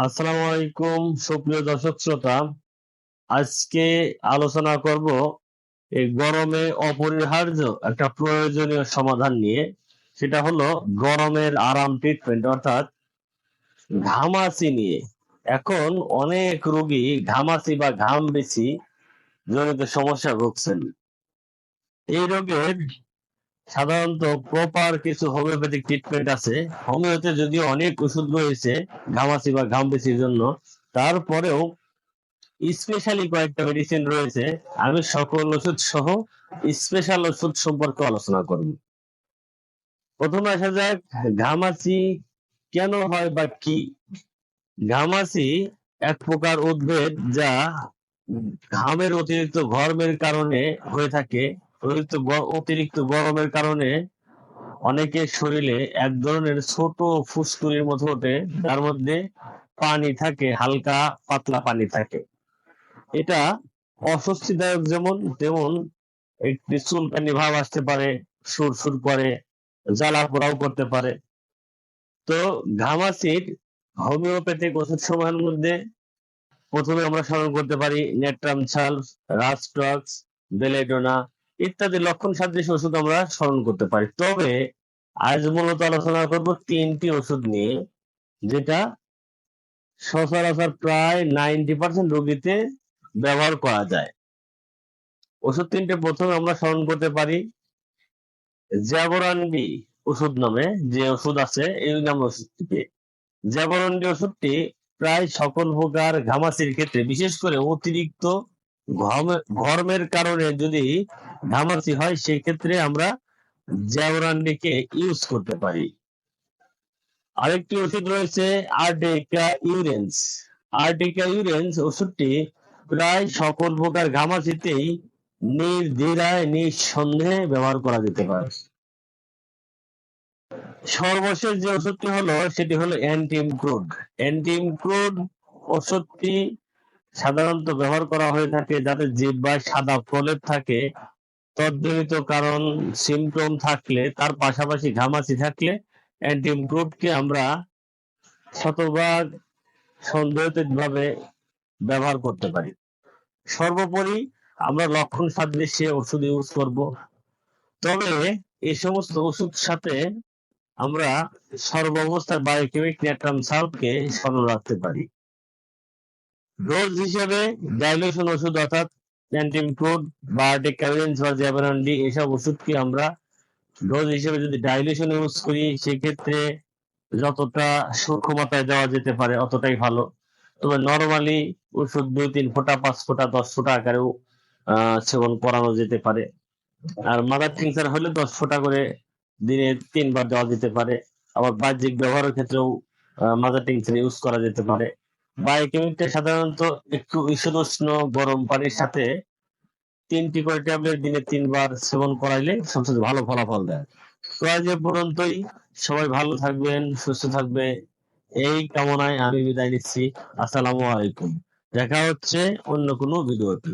আসসালামু আলাইকুম, সুপ্রিয় দর্শক শ্রোতা। আজকে আলোচনা করব এই গরমে অপরিহার্য একটা প্রয়োজনীয় সমাধান নিয়ে। সেটা হলো গরমের আরাম ট্রিটমেন্ট অর্থাৎ ঘামাচি নিয়ে। এখন অনেক রোগী ঘামাচি বা ঘাম বেশি জনিত সমস্যা ভুগছেন। এই রোগের সাধারণত প্রপার কিছু হোমিওপ্যাথিক ট্রিটমেন্ট আছে। হোমিওতে যদিও অনেক ওষুধ রয়েছে, ঘামাচি বা ঘাম বেশির জন্য, তারপরেও স্পেশালি কয়েকটা মেডিসিন রয়েছে। আমি সকল ওষুধ সহ স্পেশাল ওষুধ সম্পর্কে আলোচনা করব। প্রথমে আসা যাক, ঘামাচি কেন হয় বা কি? ঘামাচি এক প্রকার উদ্ভিদ যা ঘামের অতিরিক্ত গরমের কারণে হয়ে থাকে। অতিরিক্ত গরমের কারণে অনেকের শরীরে এক ধরনের ছোট ফুসকুড়ির মতো ওঠে, যার মধ্যে পানি থাকে, হালকা পাতলা পানি থাকে। এটা অস্বস্তিদায়ক যেমন, তেমন একটি চুলকানি ভাব আসতে পারে সুর সুর করে, জ্বালা পোড়াও করতে পারে। তো ঘামাচির হোমিওপ্যাথিক ওষুধ সময়ের মধ্যে প্রথমে আমরা স্মরণ করতে পারি, নেট্রাম ছাল রাস্টক্স বেলেডোনা ইত্যাদি লক্ষণ সাদৃশ্য ওষুধ আমরা স্মরণ করতে পারি। তবে আজ মূলত আলোচনা করব তিনটি ওষুধ নিয়ে, যেটা সচরাচর প্রায় নাইনটি পার্সেন্ট রোগীতে ব্যবহার করা যায়। ওষুধ তিনটে প্রথমে আমরা স্মরণ করতে পারি, জ্যাবরান্ডি ওষুধ নামে যে ওষুধ আছে, এই নামে ওষুধটিকে। জ্যাবরান্ডি ওষুধটি প্রায় সকল প্রকার ঘামাচির ক্ষেত্রে, বিশেষ করে অতিরিক্ত গরমের কারণে যদি ঘামাচি হয় সেই ক্ষেত্রে আমরা জ্যাবরান্ডিকে ইউজ করতে পারি। আরেকটি ওষুধ রয়েছে আর্টিকা ইউরেন্স। আর্টিকা ইউরেন্স ওষুধটি প্রায় সকল প্রকার ঘামাচিতেই নির্দ্বিধায়, নিঃসন্দেহে ব্যবহার করা যেতে পারে। সর্বশেষ যে ওষুধটি হলো, সেটি হলো অ্যান্টিম ক্রুড অ্যান্টিমক্রুড। অ্যান্টিমক্রুড ওষুধটি সাধারণত ব্যবহার করা হয়ে থাকে যাতে জিহ্বায় সাদা প্রলেপ থাকে তদ্জনিত কারণ সিমটম থাকলে, তার পাশাপাশি ঘামাচি থাকলে অ্যান্টিমক্রুডকে আমরা শতভাগ সন্দেহিত ভাবে ব্যবহার করতে পারি। সর্বোপরি আমরা লক্ষণ সাদৃশ্যে ওষুধ ইউজ করব। তবে এই সমস্ত ওষুধ সাথে আমরা সর্বাবস্থায় বায়োকেমিক নেট্রাম সালকে স্মরণ রাখতে পারি। ডোজ হিসেবে ডাইলেশন ওষুধ অর্থাৎ অ্যান্টিমক্রুড বা ডেকারেন্স বা জ্যাবেরান্ডি এসব ওষুধকে আমরা ডোজ হিসেবে যদি ডাইলেশন ইউজ করি, সেক্ষেত্রে যতটা দেওয়া যেতে পারে অতটাই ভালো। তবে নর্মালি ওষুধ দুই, তিন ফোঁটা, পাঁচ ফোঁটা, দশ ফোঁটা আকারেও সেবন করানো যেতে পারে। আর মাদার হলে দশ ফোঁটা করে দিনে তিনবার দেওয়া যেতে পারে। আবার বাহ্যিক ব্যবহারের ক্ষেত্রেও মাদার টিংচার ইউজ করা যেতে পারে। বায়োকেমিকটা সাধারণত একটু ঈশদুষ্ণ গরম পানির সাথে তিনটি করে ট্যাবলেট দিনে তিনবার সেবন করাইলে সবচেয়ে ভালো ফলাফল দেয়। তো আজ এ পর্যন্তই। সবাই ভালো থাকবেন সুস্থ থাকবে। এই কামনায় আমি বিদায় নিচ্ছি। আসসালামু আলাইকুম। দেখা হচ্ছে অন্য কোনো ভিডিওতে।